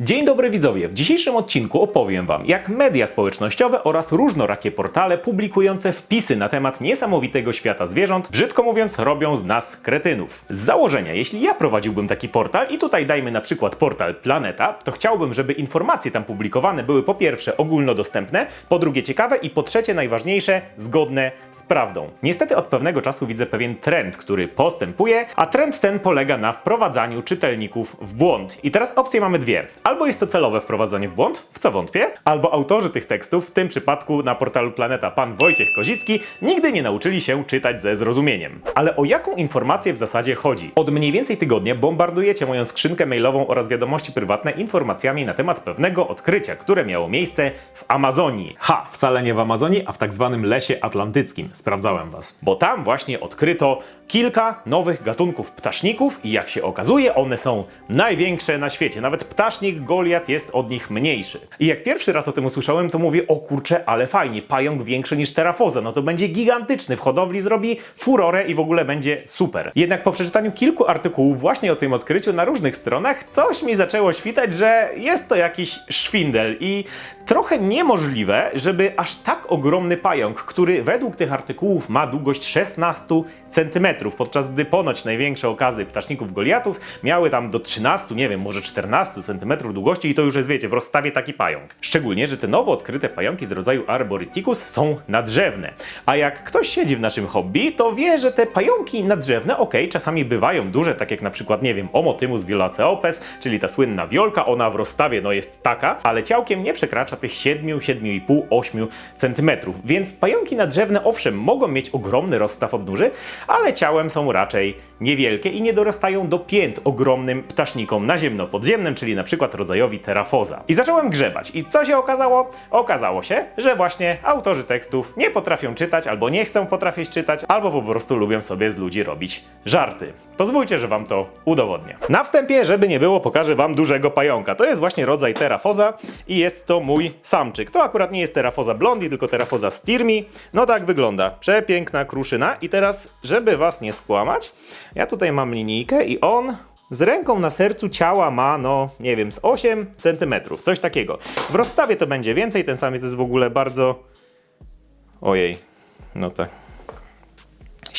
Dzień dobry widzowie, w dzisiejszym odcinku opowiem Wam, jak media społecznościowe oraz różnorakie portale publikujące wpisy na temat niesamowitego świata zwierząt, brzydko mówiąc, robią z nas kretynów. Z założenia, jeśli ja prowadziłbym taki portal i tutaj dajmy na przykład portal Planeta, to chciałbym, żeby informacje tam publikowane były po pierwsze ogólnodostępne, po drugie ciekawe i po trzecie najważniejsze, zgodne z prawdą. Niestety od pewnego czasu widzę pewien trend, który postępuje, a trend ten polega na wprowadzaniu czytelników w błąd. I teraz opcje mamy dwie. Albo jest to celowe wprowadzenie w błąd, w co wątpię, albo autorzy tych tekstów, w tym przypadku na portalu Planeta pan Wojciech Kozicki, nigdy nie nauczyli się czytać ze zrozumieniem. Ale o jaką informację w zasadzie chodzi? Od mniej więcej tygodnia bombardujecie moją skrzynkę mailową oraz wiadomości prywatne informacjami na temat pewnego odkrycia, które miało miejsce w Amazonii. Ha, wcale nie w Amazonii, a w tak zwanym lesie atlantyckim. Sprawdzałem was. Bo tam właśnie odkryto kilka nowych gatunków ptaszników i jak się okazuje, one są największe na świecie. Nawet ptasznik Goliat jest od nich mniejszy. I jak pierwszy raz o tym usłyszałem, to mówię, o kurczę, ale fajnie, pająk większy niż terafoza, no to będzie gigantyczny, w hodowli zrobi furorę i w ogóle będzie super. Jednak po przeczytaniu kilku artykułów właśnie o tym odkryciu na różnych stronach, coś mi zaczęło świtać, że jest to jakiś szwindel i trochę niemożliwe, żeby aż tak ogromny pająk, który według tych artykułów ma długość 16 cm, podczas gdy ponoć największe okazy ptaszników Goliatów miały tam do 13, nie wiem, może 14 cm długości i to już jest, wiecie, w rozstawie taki pająk. Szczególnie, że te nowo odkryte pająki z rodzaju Arboryticus są nadrzewne. A jak ktoś siedzi w naszym hobby, to wie, że te pająki nadrzewne, ok, czasami bywają duże, tak jak na przykład, nie wiem, Omotymus violaceopes, czyli ta słynna wiolka, ona w rozstawie no jest taka, ale ciałkiem nie przekracza tych 7, 7,5, 8 cm. Więc pająki nadrzewne owszem mogą mieć ogromny rozstaw odnóży, ale ciałem są raczej niewielkie i nie dorastają do pięt ogromnym ptasznikom naziemno-podziemnym, czyli na przykład rodzajowi terafoza. I zacząłem grzebać. I co się okazało? Okazało się, że właśnie autorzy tekstów nie potrafią czytać, albo nie chcą potrafić czytać, albo po prostu lubią sobie z ludzi robić żarty. Pozwólcie, że wam to udowodnię. Na wstępie, żeby nie było, pokażę wam dużego pająka. To jest właśnie rodzaj terafoza i jest to mój samczyk. To akurat nie jest terafoza blondi, tylko terafoza stirmi. No tak wygląda. Przepiękna kruszyna. I teraz, żeby was nie skłamać, ja tutaj mam linijkę i on z ręką na sercu ciała ma, no nie wiem, z 8 cm, coś takiego. W rozstawie to będzie więcej, ten samiec jest w ogóle bardzo... Ojej, no tak.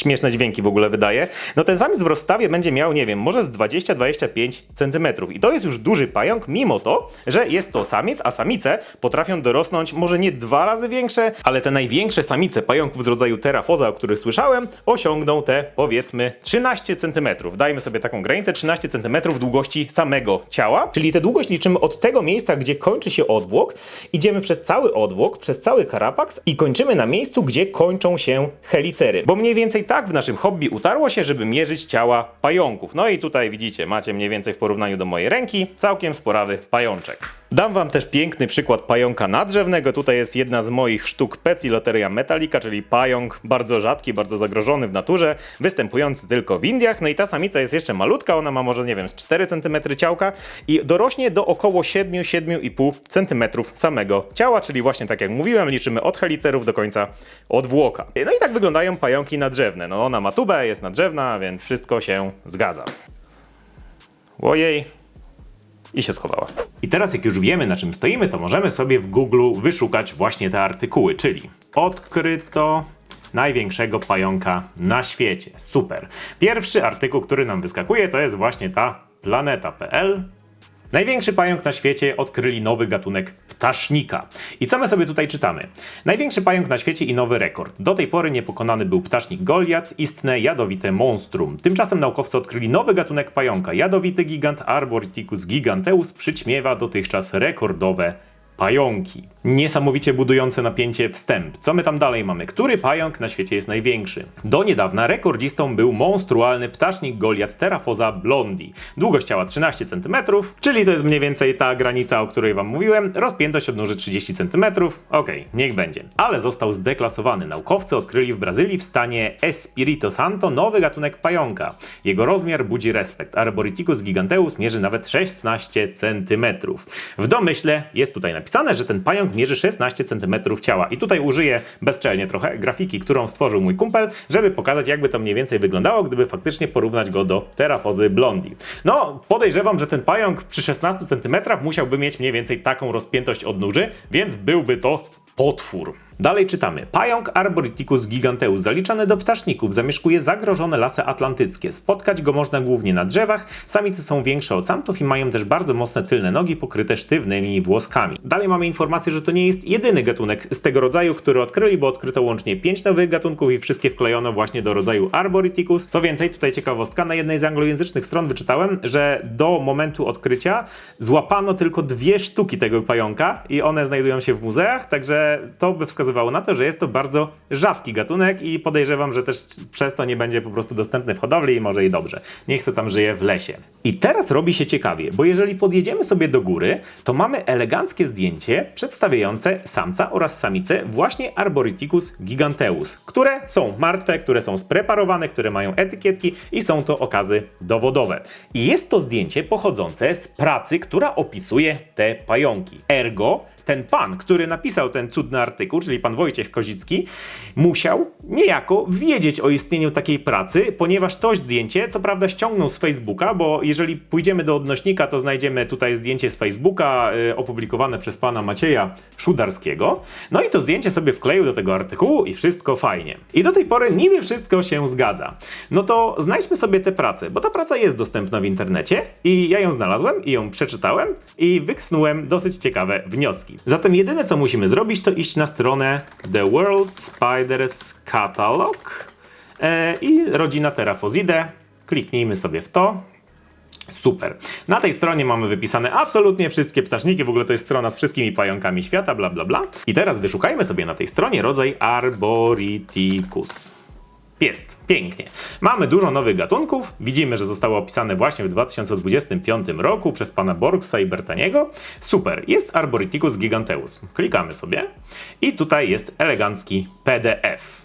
Śmieszne dźwięki w ogóle wydaje. No ten samiec w rozstawie będzie miał, nie wiem, może z 20-25 cm. I to jest już duży pająk, mimo to, że jest to samiec, a samice potrafią dorosnąć może nie dwa razy większe, ale te największe samice pająków z rodzaju terafoza, o których słyszałem, osiągną te powiedzmy 13 cm. Dajmy sobie taką granicę 13 cm długości samego ciała, czyli tę długość liczymy od tego miejsca, gdzie kończy się odwłok, idziemy przez cały odwłok, przez cały karapaks i kończymy na miejscu, gdzie kończą się helicery. Bo mniej więcej tak w naszym hobby utarło się, żeby mierzyć ciała pająków. No i tutaj widzicie, macie mniej więcej w porównaniu do mojej ręki całkiem sporawy pajączek. Dam wam też piękny przykład pająka nadrzewnego. Tutaj jest jedna z moich sztuk Peciloteria metallica, czyli pająk bardzo rzadki, bardzo zagrożony w naturze, występujący tylko w Indiach. No i ta samica jest jeszcze malutka, ona ma może, nie wiem, z 4 cm ciałka i dorośnie do około 7-7,5 cm samego ciała, czyli właśnie tak jak mówiłem, liczymy od helicerów do końca odwłoka. No i tak wyglądają pająki nadrzewne. No ona ma tubę, jest nadrzewna, więc wszystko się zgadza. Ojej, i się schowała. I teraz, jak już wiemy, na czym stoimy, to możemy sobie w Google wyszukać właśnie te artykuły, czyli odkryto największego pająka na świecie. Super. Pierwszy artykuł, który nam wyskakuje, to jest właśnie ta planeta.pl. Największy pająk na świecie odkryli nowy gatunek ptasznika. I co my sobie tutaj czytamy? Największy pająk na świecie i nowy rekord. Do tej pory niepokonany był ptasznik Goliat, istne jadowite monstrum. Tymczasem naukowcy odkryli nowy gatunek pająka. Jadowity gigant Arboryticus giganteus przyćmiewa dotychczas rekordowe pająki. Niesamowicie budujące napięcie wstęp. Co my tam dalej mamy? Który pająk na świecie jest największy? Do niedawna rekordzistą był monstrualny ptasznik Goliat Terafoza blondi. Długość ciała 13 cm, czyli to jest mniej więcej ta granica, o której wam mówiłem. Rozpiętość odnóży 30 cm. Okej, niech będzie. Ale został zdeklasowany. Naukowcy odkryli w Brazylii w stanie Espirito Santo nowy gatunek pająka. Jego rozmiar budzi respekt. Arboryticus giganteus mierzy nawet 16 cm. W domyśle jest tutaj napisane napisane, że ten pająk mierzy 16 cm ciała. I tutaj użyję bezczelnie trochę grafiki, którą stworzył mój kumpel, żeby pokazać, jakby to mniej więcej wyglądało, gdyby faktycznie porównać go do terafozy blondi. No, podejrzewam, że ten pająk przy 16 cm musiałby mieć mniej więcej taką rozpiętość odnóży, więc byłby to potwór. Dalej czytamy. Pająk Arboryticus giganteus, zaliczany do ptaszników, zamieszkuje zagrożone lasy atlantyckie. Spotkać go można głównie na drzewach. Samice są większe od samców i mają też bardzo mocne tylne nogi pokryte sztywnymi włoskami. Dalej mamy informację, że to nie jest jedyny gatunek z tego rodzaju, który odkryli, bo odkryto łącznie 5 nowych gatunków i wszystkie wklejono właśnie do rodzaju Arboryticus. Co więcej, tutaj ciekawostka, na jednej z anglojęzycznych stron wyczytałem, że do momentu odkrycia złapano tylko dwie sztuki tego pająka i one znajdują się w muzeach, także to by wskazywało na to, że jest to bardzo rzadki gatunek i podejrzewam, że też przez to nie będzie po prostu dostępny w hodowli i może i dobrze. Niech se tam żyje w lesie. I teraz robi się ciekawie, bo jeżeli podjedziemy sobie do góry, to mamy eleganckie zdjęcie przedstawiające samca oraz samicę właśnie Arboryticus giganteus, które są martwe, które są spreparowane, które mają etykietki i są to okazy dowodowe. I jest to zdjęcie pochodzące z pracy, która opisuje te pająki. Ergo ten pan, który napisał ten cudny artykuł, czyli pan Wojciech Kozicki, musiał niejako wiedzieć o istnieniu takiej pracy, ponieważ to zdjęcie, co prawda ściągnął z Facebooka, bo jeżeli pójdziemy do odnośnika, to znajdziemy tutaj zdjęcie z Facebooka y, opublikowane przez pana Macieja Szudarskiego. No i to zdjęcie sobie wkleił do tego artykułu i wszystko fajnie. I do tej pory niby wszystko się zgadza. No to znajdźmy sobie tę pracę, bo ta praca jest dostępna w internecie i ja ją znalazłem i ją przeczytałem i wysnułem dosyć ciekawe wnioski. Zatem jedyne co musimy zrobić to iść na stronę The World Spiders Catalog e, i rodzina Terafozide. Kliknijmy sobie w to. Super. Na tej stronie mamy wypisane absolutnie wszystkie ptaszniki, w ogóle to jest strona z wszystkimi pająkami świata, bla bla bla. I teraz wyszukajmy sobie na tej stronie rodzaj Arboryticus. Jest, pięknie. Mamy dużo nowych gatunków. Widzimy, że zostały opisane właśnie w 2025 roku przez pana Borgsa i Bertaniego. Super, jest Arboryticus giganteus. Klikamy sobie i tutaj jest elegancki PDF.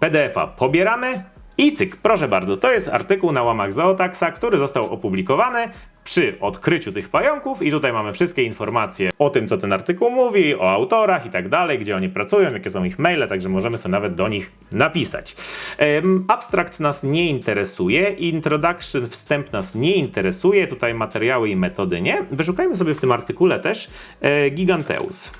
PDF-a pobieramy i cyk, proszę bardzo, to jest artykuł na łamach Zootaxa, który został opublikowany przy odkryciu tych pająków i tutaj mamy wszystkie informacje o tym, co ten artykuł mówi, o autorach i tak dalej, gdzie oni pracują, jakie są ich maile, także możemy sobie nawet do nich napisać. Um, abstrakt nas nie interesuje, introduction, wstęp nas nie interesuje, tutaj materiały i metody nie. Wyszukajmy sobie w tym artykule też e, Giganteus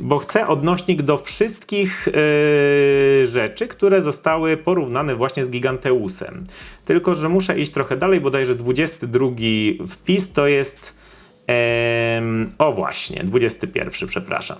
bo chcę odnośnik do wszystkich yy, rzeczy, które zostały porównane właśnie z Giganteusem. Tylko, że muszę iść trochę dalej, bodajże 22 wpis to jest. Yy, o właśnie, 21, przepraszam.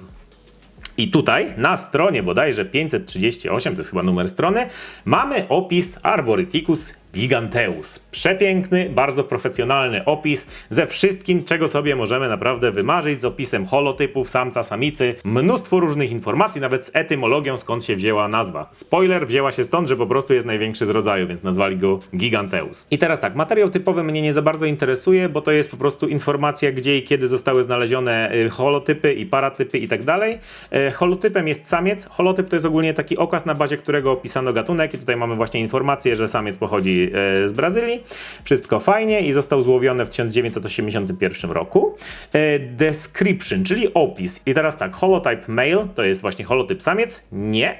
I tutaj na stronie bodajże 538, to jest chyba numer strony, mamy opis Arboryticus giganteus. Przepiękny, bardzo profesjonalny opis ze wszystkim, czego sobie możemy naprawdę wymarzyć, z opisem holotypów, samca, samicy, mnóstwo różnych informacji, nawet z etymologią, skąd się wzięła nazwa. Spoiler, wzięła się stąd, że po prostu jest największy z rodzaju, więc nazwali go giganteus. I teraz tak, materiał typowy mnie nie za bardzo interesuje, bo to jest po prostu informacja, gdzie i kiedy zostały znalezione y, holotypy i paratypy i tak dalej. Y, holotypem jest samiec, holotyp to jest ogólnie taki okaz, na bazie którego opisano gatunek i tutaj mamy właśnie informację, że samiec pochodzi E, z Brazylii. Wszystko fajnie i został złowiony w 1981 roku. E, description, czyli opis. I teraz tak, holotype male to jest właśnie holotyp samiec? Nie.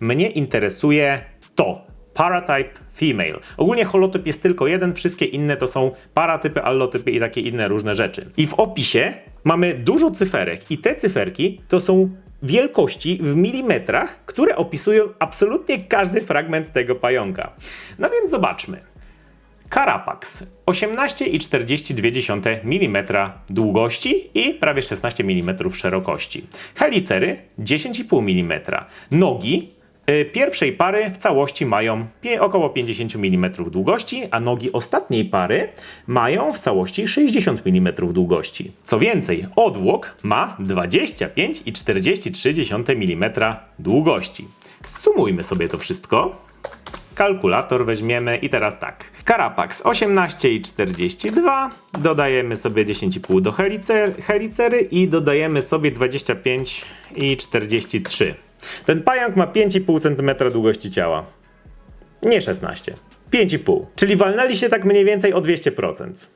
Mnie interesuje to. Paratype female. Ogólnie holotyp jest tylko jeden, wszystkie inne to są paratypy, allotypy i takie inne różne rzeczy. I w opisie mamy dużo cyferek i te cyferki to są wielkości w milimetrach, które opisują absolutnie każdy fragment tego pająka. No więc zobaczmy. Carapax 18,42 mm długości i prawie 16 mm szerokości. Helicery 10,5 mm. Nogi pierwszej pary w całości mają około 50 mm długości, a nogi ostatniej pary mają w całości 60 mm długości. Co więcej, odwłok ma 25,43 mm długości. Sumujmy sobie to wszystko kalkulator weźmiemy i teraz tak. Carapax 18,42, dodajemy sobie 10,5 do helicer, helicery i dodajemy sobie 25,43. Ten pająk ma 5,5 cm długości ciała. Nie 16. 5,5. Czyli walnęli się tak mniej więcej o 200%.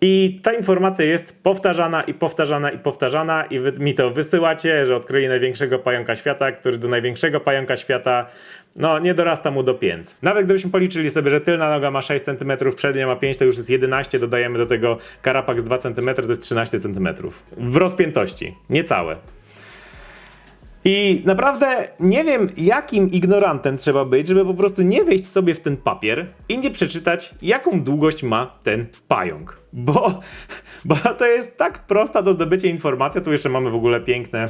I ta informacja jest powtarzana i powtarzana i powtarzana i wy mi to wysyłacie, że odkryli największego pająka świata, który do największego pająka świata no nie dorasta mu do pięt. Nawet gdybyśmy policzyli sobie, że tylna noga ma 6 cm, przednia ma 5, to już jest 11, dodajemy do tego karapak z 2 cm, to jest 13 cm. W rozpiętości. Niecałe. I naprawdę nie wiem, jakim ignorantem trzeba być, żeby po prostu nie wejść sobie w ten papier i nie przeczytać, jaką długość ma ten pająk. Bo, bo to jest tak prosta do zdobycia informacja. Tu jeszcze mamy w ogóle piękne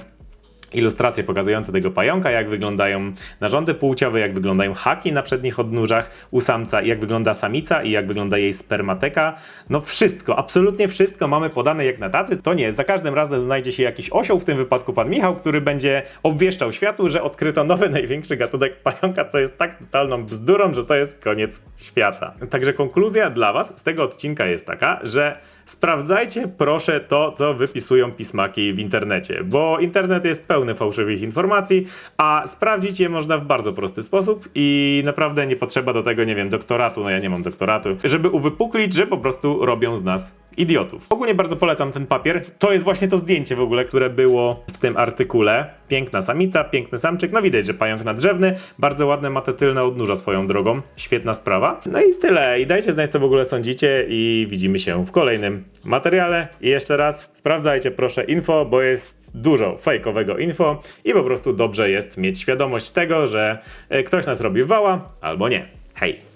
ilustracje pokazujące tego pająka, jak wyglądają narządy płciowe, jak wyglądają haki na przednich odnóżach u samca, jak wygląda samica i jak wygląda jej spermateka. No wszystko, absolutnie wszystko mamy podane jak na tacy. To nie, za każdym razem znajdzie się jakiś osioł, w tym wypadku pan Michał, który będzie obwieszczał światu, że odkryto nowy, największy gatunek pająka, co jest tak totalną bzdurą, że to jest koniec świata. Także konkluzja dla was z tego odcinka jest taka, że sprawdzajcie proszę to, co wypisują pismaki w internecie, bo internet jest pełny fałszywych informacji, a sprawdzić je można w bardzo prosty sposób i naprawdę nie potrzeba do tego, nie wiem, doktoratu, no ja nie mam doktoratu, żeby uwypuklić, że po prostu robią z nas idiotów. Ogólnie bardzo polecam ten papier. To jest właśnie to zdjęcie w ogóle, które było w tym artykule. Piękna samica, piękny samczyk. No widać, że pająk nadrzewny. Bardzo ładne ma te tylne odnóża swoją drogą. Świetna sprawa. No i tyle. I dajcie znać, co w ogóle sądzicie i widzimy się w kolejnym materiale. I jeszcze raz sprawdzajcie proszę info, bo jest dużo fejkowego info i po prostu dobrze jest mieć świadomość tego, że e, ktoś nas robi wała albo nie. Hej!